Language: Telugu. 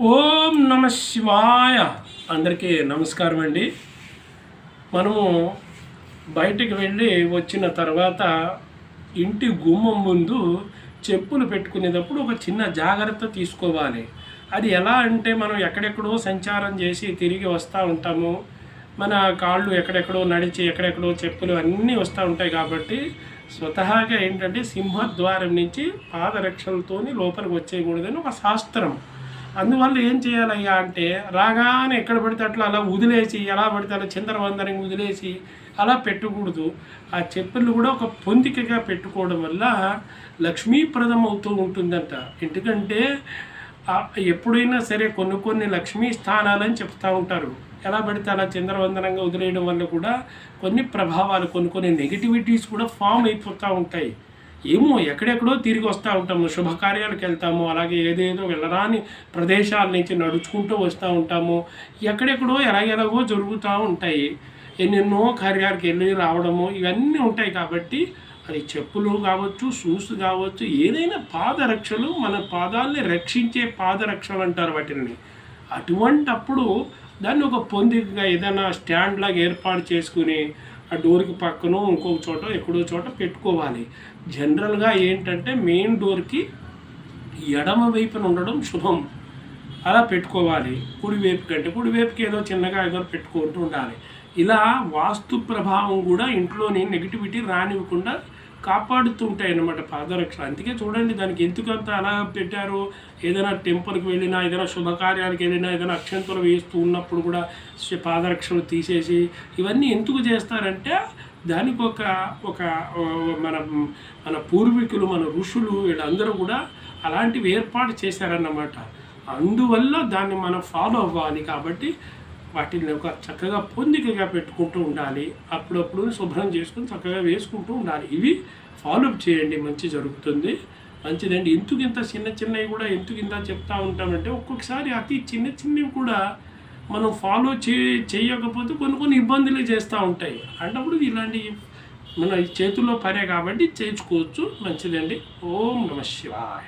ఓం నమ శివాయ. అందరికీ నమస్కారం అండి. మనము బయటికి వెళ్ళి వచ్చిన తర్వాత ఇంటి గుమ్మం ముందు చెప్పులు పెట్టుకునేటప్పుడు ఒక చిన్న జాగ్రత్త తీసుకోవాలి. అది ఎలా అంటే మనం ఎక్కడెక్కడో సంచారం చేసి తిరిగి వస్తూ ఉంటాము. మన కాళ్ళు ఎక్కడెక్కడో నడిచి ఎక్కడెక్కడో చెప్పులు అన్నీ వస్తూ ఉంటాయి కాబట్టి స్వతహాగా ఏంటంటే సింహద్వారం నుంచి పాదరక్షలతోని లోపలికి వచ్చేయకూడదని ఒక శాస్త్రం. అందువల్ల ఏం చేయాలయ్యా అంటే రాగానే ఎక్కడ పడితే అట్లా అలా వదిలేసి ఎలా పడితే అలా చిందరవందరంగా వదిలేసి అలా పెట్టకూడదు. ఆ చెప్పులు కూడా ఒక పొందికగా పెట్టుకోవడం వల్ల లక్ష్మీప్రదం అవుతూ ఉంటుందంట. ఎందుకంటే ఎప్పుడైనా సరే కొన్ని కొన్ని లక్ష్మీ స్థానాలని చెప్తూ ఉంటారు. ఎలా పడితే అలా చంద్రవందనంగా వదిలేయడం వల్ల కూడా కొన్ని ప్రభావాలు కొన్ని కొన్ని నెగిటివిటీస్ కూడా ఫామ్ అయిపోతూ ఉంటాయి. ఏమో ఎక్కడెక్కడో తిరిగి వస్తూ ఉంటాము శుభకార్యాలకు వెళ్తాము అలాగే ఏదేదో వెళ్ళరాని ప్రదేశాల నుంచి నడుచుకుంటూ వస్తూ ఉంటాము. ఎక్కడెక్కడో ఎలాగెలాగో జరుగుతూ ఉంటాయి. ఎన్నెన్నో కార్యాలకు వెళ్ళి రావడము ఇవన్నీ ఉంటాయి కాబట్టి అది చెప్పులు కావచ్చు షూస్ కావచ్చు ఏదైనా పాదరక్షలు మన పాదాలని రక్షించే పాదరక్షలు అంటారు వాటిని. అటువంటప్పుడు దాన్ని ఒక పొందికగా ఏదైనా స్టాండ్ లాగా ఏర్పాటు చేసుకుని ఆ డోర్కి పక్కన ఇంకొక చోట ఎక్కడో చోట పెట్టుకోవాలి. జనరల్గా ఏంటంటే మెయిన్ డోర్కి ఎడమ వైపున ఉండడం శుభం. అలా పెట్టుకోవాలి. కుడివైపు కంటే కుడివైపుకి ఏదో చిన్నగా ఏదో పెట్టుకుంటూ ఉండాలి. ఇలా వాస్తు ప్రభావం కూడా ఇంట్లోని నెగిటివిటీ రానివ్వకుండా కాపాడుతుంటాయి అన్నమాట పాదరక్ష. అందుకే చూడండి దానికి ఎందుకు అంత అలా పెట్టారు. ఏదైనా టెంపుల్కి వెళ్ళినా ఏదైనా శుభకార్యానికి వెళ్ళినా ఏదైనా అక్షంతలు వేస్తూ ఉన్నప్పుడు కూడా పాదరక్షలు తీసేసి ఇవన్నీ ఎందుకు చేస్తారంటే దానికి ఒక ఒక మన మన పూర్వీకులు మన ఋషులు వీళ్ళందరూ కూడా అలాంటివి ఏర్పాటు చేశారన్నమాట. అందువల్ల దాన్ని మనం ఫాలో అవ్వాలి కాబట్టి వాటిని ఒక చక్కగా పొందికగా పెట్టుకుంటూ ఉండాలి. అప్పుడప్పుడు శుభ్రం చేసుకుని చక్కగా వేసుకుంటూ ఉండాలి. ఇవి ఫాలోఅప్ చేయండి. మంచి జరుగుతుంది. మంచిదండి. ఎందుకు ఇంత చిన్న చిన్నవి కూడా ఎందుకు ఇంత చెప్తా ఉంటామంటే ఒక్కొక్కసారి అతి చిన్న చిన్నవి కూడా మనం ఫాలో చే చేయకపోతే కొన్ని కొన్ని ఇబ్బందులు చేస్తూ ఉంటాయి. అంటప్పుడు ఇలాంటి మన చేతుల్లో పనే కాబట్టి చేయించుకోవచ్చు. మంచిదండి. ఓం నమ శివాయ.